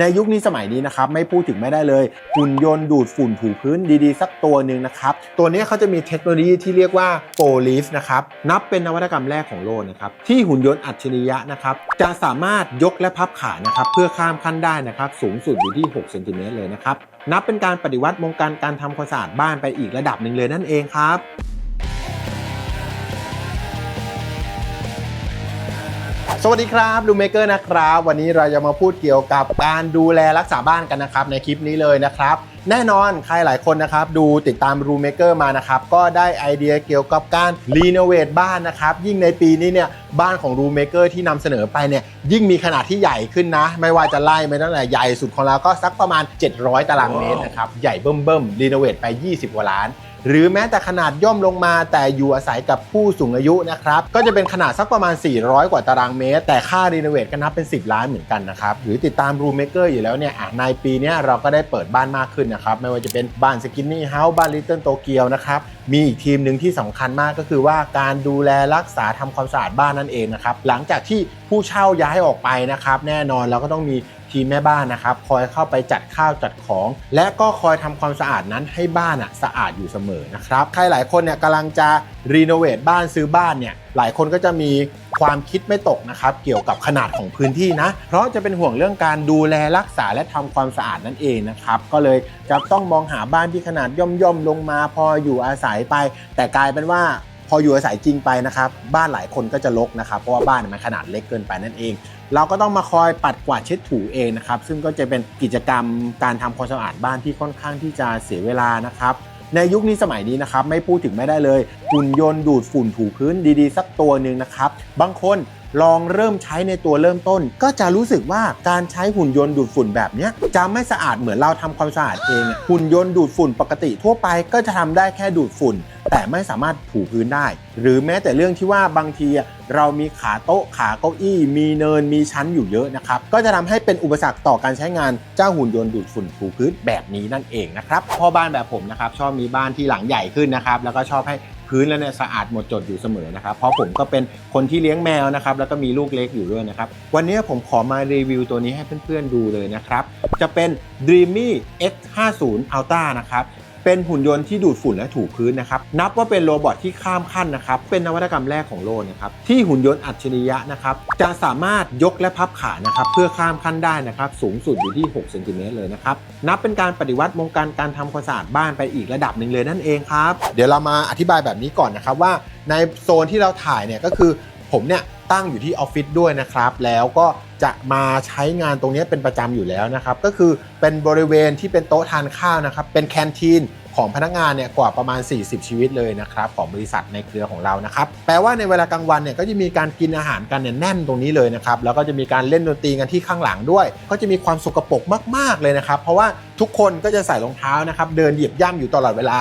ในยุคนี้สมัยนี้นะครับไม่พูดถึงไม่ได้เลยหุ่นยนต์ดูดฝุ่นถูพื้นดีๆ สักตัวหนึ่งนะครับ ตัวนี้เขาจะมีเทคโนโลยีที่เรียกว่า f o l i f นะครับนับเป็นนวัตกรรมแรกของโลกนะครับที่หุ่นยนต์อัจฉริยะนะครับจะสามารถยกและพับขานะครับเพื่อข้ามขั้นได้นะครับสูงสุดอยู่ที่6เซนติเมตรเลยนะครับนับเป็นการปฏิวัติวงการการทำความสะอาดบ้านไปอีกระดับหนึ่งเลยนั่นเองครับ สวัสดีครับลูเมเกอร์นะครับ วันนี้เราจะมาพูดเกี่ยวกับการดูแลรักษาบ้านกันนะครับ ในคลิปนี้เลยนะครับ แน่นอนใครหลายคนนะครับ ดูติดตามรูเมเกอร์มานะครับ ก็ได้ไอเดียเกี่ยวกับการรีโนเวทบ้านนะครับ ยิ่งในปีนี้เนี่ยบ้านของรูเมเกอร์ที่นำเสนอไปเนี่ยยิ่งมีขนาดที่ใหญ่ขึ้นนะ ไม่ว่าจะไล่ไปตั้งแต่ใหญ่สุดของเราก็สักประมาณ 700 ตารางเมตรนะครับใหญ่เบิ่มๆรีโนเวทไป 20กว่าล้าน หรือแม้แต่ขนาดย่อมลงมาแต่อยู่อาศัยกับผู้สูงอายุนะครับ ก็จะเป็นขนาดสักประมาณ 400 กว่าตารางเมตร แต่ค่ารีโนเวทก็นับเป็น 10 ล้านเหมือนกันนะครับ หรือติดตามรูมเมเกอร์อยู่แล้วเนี่ยในปีนี้เราก็ได้เปิดบ้านมากขึ้นนะครับ ไม่ว่าจะเป็นบ้านสกินนี่เฮาส์บ้านลิตเติ้ลโตเกียวนะครับ มีอีกทีมหนึ่งที่สำคัญมากก็คือว่าการดูแลรักษาทำความสะอาดบ้านนั่นเองนะครับหลังจากที่ผู้เช่าย้ายออกไปนะครับแน่นอนเราก็ต้องมี ทีมแม่บ้านนะครับ คอยเข้าไปจัดข้าวจัดของ และก็คอยทำความสะอาดนั้นให้บ้านอะสะอาดอยู่เสมอนะครับ ใครหลายคนเนี่ยกำลังจะรีโนเวทบ้านซื้อบ้านเนี่ยหลายคนก็จะมีความคิดไม่ตกนะครับ เกี่ยวกับขนาดของพื้นที่นะ เพราะจะเป็นห่วงเรื่องการดูแลรักษาและทำความสะอาดนั่นเองนะครับ ก็เลยจะต้องมองหาบ้านที่ขนาดย่อมย่อมๆลงมาพออยู่อาศัยไป แต่กลายเป็นว่าพออยู่อาศัยจริงไปนะครับ บ้านหลายคนก็จะรกนะครับ เพราะว่าบ้านมันขนาดเล็กเกินไปนั่นเอง เราก็ต้องมาคอยปัดกวาดเช็ดถูเองนะครับ ซึ่งก็จะเป็นกิจกรรมการทำความสะอาดบ้านที่ค่อนข้างที่จะเสียเวลานะครับในยุคนี้สมัยนี้นะครับไม่พูดถึงไม่ได้เลยหุ่นยนต์ดูดฝุ่นถูพื้นดีๆ สักตัวหนึ่งนะครับ บางคนลองเริ่มใช้ในตัวเริ่มต้น ก็จะรู้สึกว่าการใช้หุ่นยนต์ดูดฝุ่นแบบนี้จะไม่สะอาดเหมือนเราทำความสะอาดเอง หุ่นยนต์ดูดฝุ่นปกติทั่วไปก็จะทำได้แค่ดูดฝุ่น แต่ไม่สามารถถูพื้นได้ หรือแม้แต่เรื่องที่ว่าบางที เรามีขาโต๊ะขาเก้าอี้มีเนินมีชั้นอยู่เยอะนะครับ ก็จะทำให้เป็นอุปสรรคต่อการใช้งานเจ้าหุ่นยนต์ดูดฝุ่นถูพื้นแบบนี้นั่นเองนะครับพ่อบ้านแบบผมนะครับชอบมีบ้านที่หลังใหญ่ขึ้นนะครับแล้วก็ชอบให้พื้นแล้วเนี่ยสะอาดหมดจดอยู่เสมอนะครับ เพราะผมก็เป็นคนที่เลี้ยงแมวนะครับ แล้วก็มีลูกเล็กอยู่ด้วยนะครับ วันนี้ผมขอมารีวิวตัวนี้ให้เพื่อนๆดูเลยนะครับ จะเป็น Dreamy X50 Ultra นะครับ เป็นหุ่นยนต์ที่ดูดฝุ่นและถูพื้นนะครับ นับว่าเป็นโรบอทที่ข้ามขั้นนะครับ เป็นนวัตกรรมแรกของโลกนะครับ ที่หุ่นยนต์อัจฉริยะนะครับ จะสามารถยกและพับขานะครับ เพื่อข้ามขั้นได้นะครับ สูงสุดอยู่ที่6เซนติเมตรเลยนะครับ นับเป็นการปฏิวัติวงการการทำความสะอาดบ้านไปอีกระดับหนึ่งเลยนั่นเองครับ เดี๋ยวเรามาอธิบายแบบนี้ก่อนนะครับว่าในโซนที่เราถ่ายเนี่ยก็คือผมเนี่ยตั้งอยู่ที่ออฟฟิศด้วยนะครับ แล้วก็ จะมาใช้งานตรงนี้เป็นประจำอยู่แล้วนะครับ ก็คือเป็นบริเวณที่เป็นโต๊ะทานข้าวนะครับ เป็นแคนทีนของพนักงานเนี่ยกว่าประมาณ 40 ชีวิตเลยนะครับของบริษัทในเครือของเรานะครับแปลว่าในเวลากลางวันเนี่ยก็จะมีการกินอาหารกันเนี่ยแน่นตรงนี้เลยนะครับแล้วก็จะมีการเล่นดนตรีกันที่ข้างหลังด้วย ก็จะมีความสกปรกมากๆเลยนะครับ เพราะว่าทุกคนก็จะใส่รองเท้านะครับเดินเหยียบย่ำอยู่ตลอดเวลา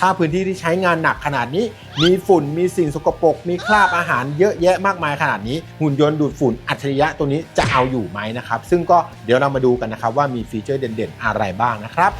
ถ้าพื้นที่ที่ใช้งานหนักขนาดนี้ มีฝุ่นมีสิ่งสกปรกมีคราบอาหารเยอะแยะมากมายขนาดนี้ หุ่นยนต์ดูดฝุ่นอัจฉริยะตัวนี้จะเอาอยู่ไหมนะครับ ซึ่งก็เดี๋ยวเรามาดูกันนะครับว่ามีฟีเจอร์เด่นๆอะไรบ้างนะครับ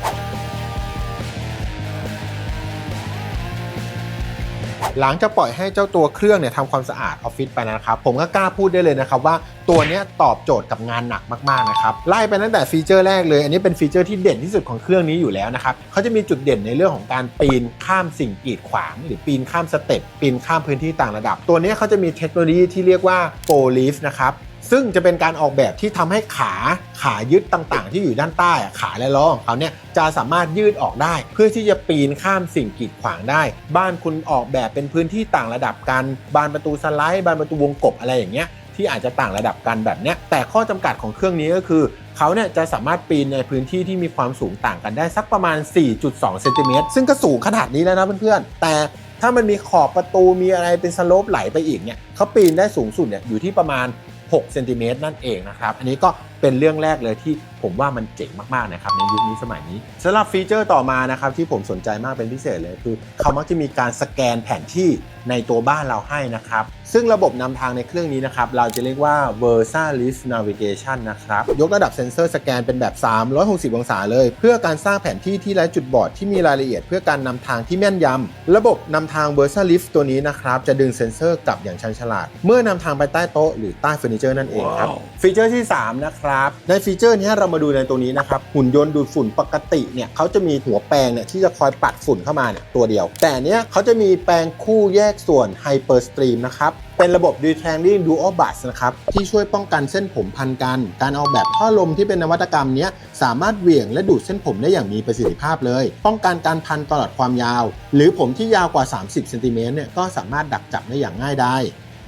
หลังจากปล่อยให้เจ้าตัวเครื่องเนี่ยทำความสะอาดออฟฟิศไปนะครับผมก็กล้าพูดได้เลยนะครับว่าตัวนี้ตอบโจทย์กับงานหนักมากๆนะครับไล่ไปตั้งแต่ฟีเจอร์แรกเลย อันนี้เป็นฟีเจอร์ที่เด่นที่สุดของเครื่องนี้อยู่แล้วนะครับเขาจะมีจุดเด่นในเรื่องของการปีนข้ามสิ่งกีดขวาง หรือปีนข้ามสเต็ปปีนข้ามพื้นที่ต่างระดับ ตัวนี้เขาจะมีเทคโนโลยีที่เรียกว่าโฟลิฟนะครับ ซึ่งจะเป็นการออกแบบที่ทำให้ขาขายึดต่างๆ ที่อยู่ด้านใต้อะขาและล้อของเขาเนี่ยจะสามารถยืดออกได้ เพื่อที่จะปีนข้ามสิ่งกีดขวางได้ บ้านคุณออกแบบเป็นพื้นที่ต่างระดับกัน บานประตูสไลด์บานประตูวงกบอะไรอย่างเงี้ยที่อาจจะต่างระดับกันแบบเนี้ยแต่ข้อจำกัดของเครื่องนี้ก็คือ เขาเนี่ยจะสามารถปีนในพื้นที่ที่มีความสูงต่างกันได้สักประมาณ 4.2 เซนติเมตรซึ่งก็สูงขนาดนี้แล้วนะเพื่อนๆ แต่ถ้ามันมีขอบประตูมีอะไรเป็นสโลปไหลไปอีกเนี่ยเขาปีนได้สูงสุดเนี่ยอยู่ที่ประมาณ 6เซนติเมตรนั่นเองนะครับ อันนี้ก็ เป็นเรื่องแรกเลยที่ผมว่ามันเจ๋งมากๆนะครับในยุคนี้สมัยนี้สำหรับฟีเจอร์ต่อมานะครับที่ผมสนใจมากเป็นพิเศษเลยคือเขามักจะมีการสแกนแผนที่ในตัวบ้านเราให้นะครับ ซึ่งระบบนำทางในเครื่องนี้นะครับ เราจะเรียกว่า Versa List Navigation นะครับ ยกระดับเซ็นเซอร์สแกนเป็นแบบ 360 องศาเลย เพื่อการสร้างแผนที่ที่ไร้จุดบอดที่มีรายละเอียด เพื่อการนำทางที่แม่นยำ ระบบนำทาง Versa Lift ตัวนี้นะครับ จะดึงเซ็นเซอร์กลับอย่างชันฉลาด เมื่อนำทางไปใต้โต๊ะหรือใต้เฟอร์นิเจอร์นั่นเองครับ ฟีเจอร์ที่ 3 นะครับนะครับ ในฟีเจอร์นี้เรามาดูในตรงนี้นะครับ หุ่นยนต์ดูดฝุ่นปกติเนี่ยเขาจะมีหัวแปรงเนี่ยที่จะคอยปัดฝุ่นเข้ามาเนี่ยตัวเดียว แต่เนี้ยเขาจะมีแปรงคู่แยกส่วน Hyper Stream นะครับเป็นระบบ d e t a n g l i n g Dual Bus นะครับที่ช่วยป้องกันเส้นผมพันกัน การออกแบบท่อลมที่เป็นนวัตกรรมเนี้ยสามารถเหวี่ยงและดูดเส้นผมได้อย่างมีประสิทธิภาพเลย ป้องกันการพันตลอดความยาว หรือผมที่ยาวกว่า 30 เซนติเมตรเนี่ยก็สามารถดักจับได้อย่างง่ายได้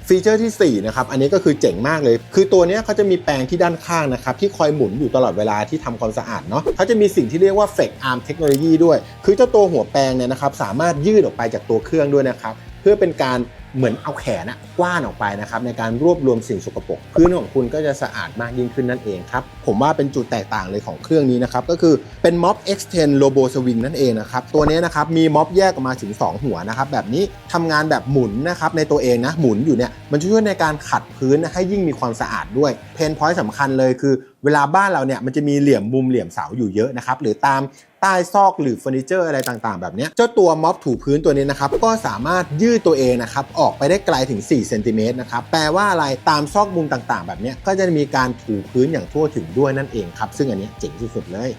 ฟีเจอร์ที่ 4 นะครับ อันนี้ก็คือเจ๋งมากเลย คือตัวนี้เขาจะมีแปรงที่ด้านข้างนะครับ ที่คอยหมุนอยู่ตลอดเวลาที่ทำความสะอาดเนาะเขาจะมีสิ่งที่เรียกว่าเฟกอาร์มเทคโนโลยีด้วย คือเจ้าตัวหัวแปรงเนี่ยนะครับ สามารถยืดออกไปจากตัวเครื่องด้วยนะครับ เพื่อเป็นการ เหมือนเอาแขนอะกว้านออกไปนะครับในการรวบรวมสิ่งสกปรกพื้นของคุณก็จะสะอาดมากยิ่งขึ้นนั่นเองครับ ผมว่าเป็นจุดแตกต่างเลยของเครื่องนี้นะครับก็คือเป็น Mop X10 Robo Swing นั่นเองนะครับตัวนี้นะครับมีม็อบแยกออกมาถึง 2 หัวนะครับแบบนี้ทำงานแบบหมุนนะครับในตัวเองนะหมุนอยู่เนี่ยมันช่วยในการขัดพื้นให้ยิ่งมีความสะอาดด้วยเพนพอยต์สำคัญเลยคือ เวลาบ้านเราเนี่ยมันจะมีเหลี่ยมมุมเหลี่ยมเสาอยู่เยอะนะครับหรือตาม ใต้ซอกหรือเฟอร์นิเจอร์อะไรต่างๆ แบบนี้เจ้าตัวม็อบถูพื้นตัวนี้นะครับก็สามารถยืดตัวเองนะครับออกไปได้ไกลถึง4เซนติเมตรนะครับแปลว่าอะไรตามซอกมุมต่างๆ แบบนี้ก็จะมีการถูพื้นอย่างทั่วถึงด้วยนั่นเองครับซึ่งอันนี้เจ๋งสุดๆเลย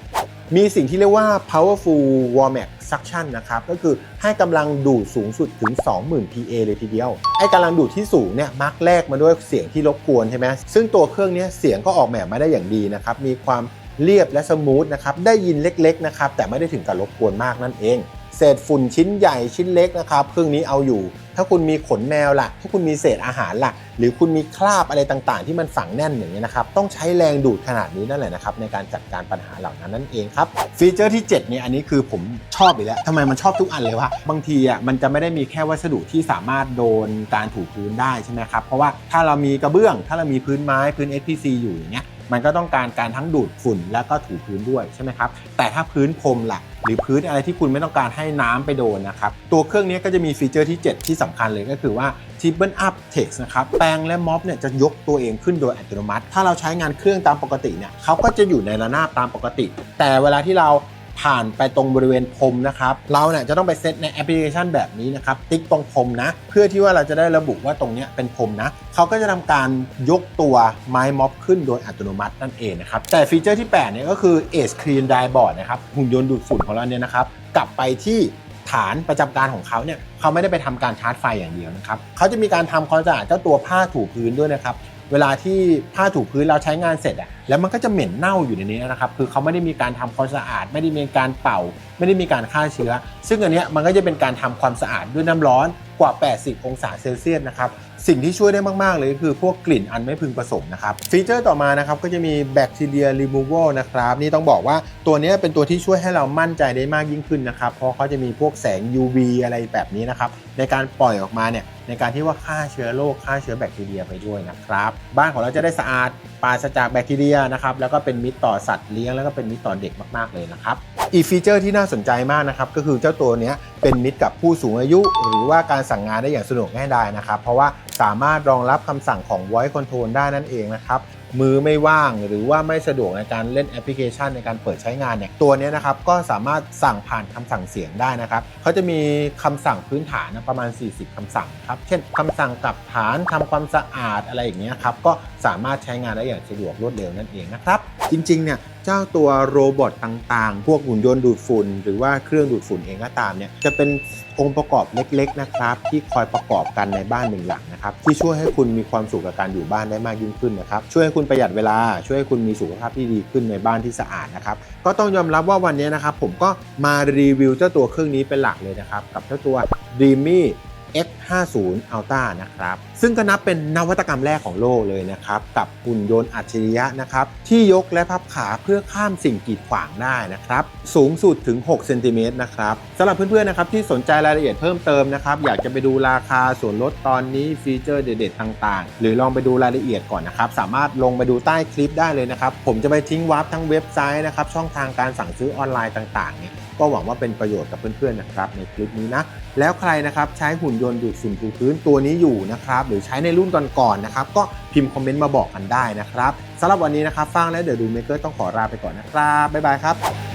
มีสิ่งที่เรียกว่า powerful warmax suction นะครับก็คือให้กำลังดูดสูงสุดถึง 20,000 PA เลยทีเดียว ไอ้กำลังดูดที่สูงเนี่ยมักแลกมาด้วยเสียงที่รบกวนใช่ไหมซึ่งตัวเครื่องเนี้ยเสียงก็ออกแบบมาได้อย่างดีนะครับมีความ เรียบและสมูทนะครับ ได้ยินเล็กๆนะครับ แต่ไม่ได้ถึงกับรบกวนมากนั่นเอง เศษฝุ่นชิ้นใหญ่ชิ้นเล็กนะครับ เครื่องนี้เอาอยู่ ถ้าคุณมีขนแมวล่ะ ถ้าคุณมีเศษอาหารล่ะ หรือคุณมีคราบอะไรต่างๆ ที่มันฝังแน่นอย่างนี้ยนะครับ ต้องใช้แรงดูดขนาดนี้นั่นแหละนะครับในการจัดการปัญหาเหล่านั้นนั่นเองครับ ฟีเจอร์ที่7เนี่ยอันนี้คือผมชอบอีกแล้วทำไมมันชอบทุกอันเลยวะ บางทีอะมันจะไม่ได้มีแค่วัสดุที่สามารถโดนการถูพื้นได้ใช่ไหมครับ เพราะว่าถ้าเรามีกระเบื้อง ถ้าเรามีพื้นไม้พื้น SPC อยู่อย่างเงี้ยมันก็ต้องการการทั้งดูดฝุ่นแล้วก็ถูพื้นด้วยใช่ไหมครับ แต่ถ้าพื้นพรมล่ะ หรือพื้นอะไรที่คุณไม่ต้องการให้น้ำไปโดนนะครับ ตัวเครื่องนี้ก็จะมีฟีเจอร์ที่ 7 ที่สำคัญเลยก็คือว่า Triple Up Text นะครับแปรงและม็อบเนี่ยจะยกตัวเองขึ้นโดยอัตโนมัติ ถ้าเราใช้งานเครื่องตามปกติเนี่ยเขาก็จะอยู่ในระนาบตามปกติ แต่เวลาที่เราผ่านไปตรงบริเวณพรมนะครับ เราเนี่ยจะต้องไปเซตในแอปพลิเคชันแบบนี้นะครับ ติ๊กตรงพรมนะ เพื่อที่ว่าเราจะได้ระบุว่าตรงเนี้ยเป็นพรมนะ เขาก็จะทำการยกตัวไม้ม็อบขึ้นโดยอัตโนมัตินั่นเองนะครับ แต่ฟีเจอร์ที่ 8 เนี่ยก็คือ Edge Clean Dashboard นะครับ หุ่นยนต์ดูดฝุ่นของเราเนี่ยนะครับ กลับไปที่ ฐานประจำการของเขาเนี่ยเขาไม่ได้ไปทำการชาร์จไฟอย่างเดียวนะครับเขาจะมีการทำความสะอาดเจ้าตัวผ้าถูพื้นด้วยนะครับ เวลาที่ผ้าถูพื้นเราใช้งานเสร็จอะแล้วมันก็จะเหม็นเน่าอยู่ในนี้นะครับคือเขาไม่ได้มีการทำความสะอาด ไม่ได้มีการเป่า ไม่ได้มีการฆ่าเชื้อ ซึ่งอันเนี้ยมันก็จะเป็นการทำความสะอาดด้วยน้ำร้อนกว่า 80 องศาเซลเซียสนะครับสิ่งที่ช่วยได้มากๆเลยก็คือพวกกลิ่นอันไม่พึงประสงค์นะครับฟีเจอร์ต่อมานะครับก็จะมีแบคทีเรียรีมูเวลนะครับนี่ต้องบอกว่าตัวนี้เป็นตัวที่ช่วยให้เรามั่นใจได้มากยิ่งขึ้นนะครับเพราะเขาจะมีพวกแสง UV อะไรแบบนี้นะครับในการปล่อยออกมาเนี่ย ในการที่ว่าฆ่าเชื้อโรคฆ่าเชื้อแบคทีเรียไปด้วยนะครับ บ้านของเราจะได้สะอาดปราศจากแบคทีเรียนะครับแล้วก็เป็นมิตรต่อสัตว์เลี้ยงแล้วก็เป็นมิตรต่อเด็กมากๆเลยนะครับอีกฟีเจอร์ที่น่าสนใจมากนะครับก็คือเจ้าตัวนี้เป็นมิตรกับผู้สูงอายุ หรือว่าการสั่งงานได้อย่างสะดวกง่ายดายนะครับเพราะว่า สามารถรองรับคำสั่งของ voice control ได้นั่นเองนะครับ มือไม่ว่างหรือว่าไม่สะดวกในการเล่นแอปพลิเคชันในการเปิดใช้งานเนี่ยตัวนี้นะครับก็สามารถสั่งผ่านคำสั่งเสียงได้นะครับเขาจะมีคำสั่งพื้นฐานนะประมาณ 40คำสั่งครับเช่นคำสั่งกลับฐานทำความสะอาดอะไรอย่างเงี้ยครับก็สามารถใช้งานได้อย่างสะดวกรวดเร็วนั่นเองนะครับจริงๆเนี่ยเจ้าตัวโรบอทต่างๆ พวกหุ่นยนต์ดูดฝุ่น หรือว่าเครื่องดูดฝุ่นเองก็ตามเนี่ย จะเป็นองค์ประกอบเล็กๆนะครับที่คอยประกอบกันในบ้านหนึ่งหลังนะครับที่ช่วยให้คุณมีความสุขกับการอยู่บ้านได้มากยิ่งขึ้นนะครับช่วยให้คุณประหยัดเวลา ช่วยให้คุณมีสุขภาพที่ดีขึ้นในบ้านที่สะอาดนะครับก็ต้องยอมรับว่าวันนี้นะครับผมก็มารีวิวเจ้าตัวเครื่องนี้เป็นหลักเลยนะครับกับเจ้าตัว Dreamy X50 Ultra นะครับซึ่งก็นับเป็นนวัตกรรมแรกของโลกเลยนะครับกับหุ่นยนต์อัจฉริยะนะครับที่ยกและพับขาเพื่อข้ามสิ่งกีดขวางได้นะครับสูงสุดถึง6เซนติเมตรนะครับสำหรับเพื่อนๆนะครับที่สนใจรายละเอียดเพิ่มเติมนะครับอยากจะไปดูราคาส่วนลดตอนนี้ฟีเจอร์เด็ดๆต่างๆ หรือลองไปดูรายละเอียดก่อนนะครับสามารถลงไปดูใต้คลิปได้เลยนะครับผมจะไปทิ้งวาร์ปทั้งเว็บไซต์นะครับช่องทางการสั่งซื้อออนไลน์ต่างๆเนี่ย ก็หวังว่าเป็นประโยชน์กับเพื่อนๆนะครับในคลิปนี้นะ แล้วใครนะครับใช้หุ่นยนต์ดูดฝุ่นถูพื้นตัวนี้อยู่นะครับหรือใช้ในรุ่นก่อนๆนะครับก็พิมพ์คอมเมนต์มาบอกกันได้นะครับสำหรับวันนี้นะครับฟังและเดอะดูเมเกอร์ต้องขอลาไปก่อนนะครับบ๊ายบายครับ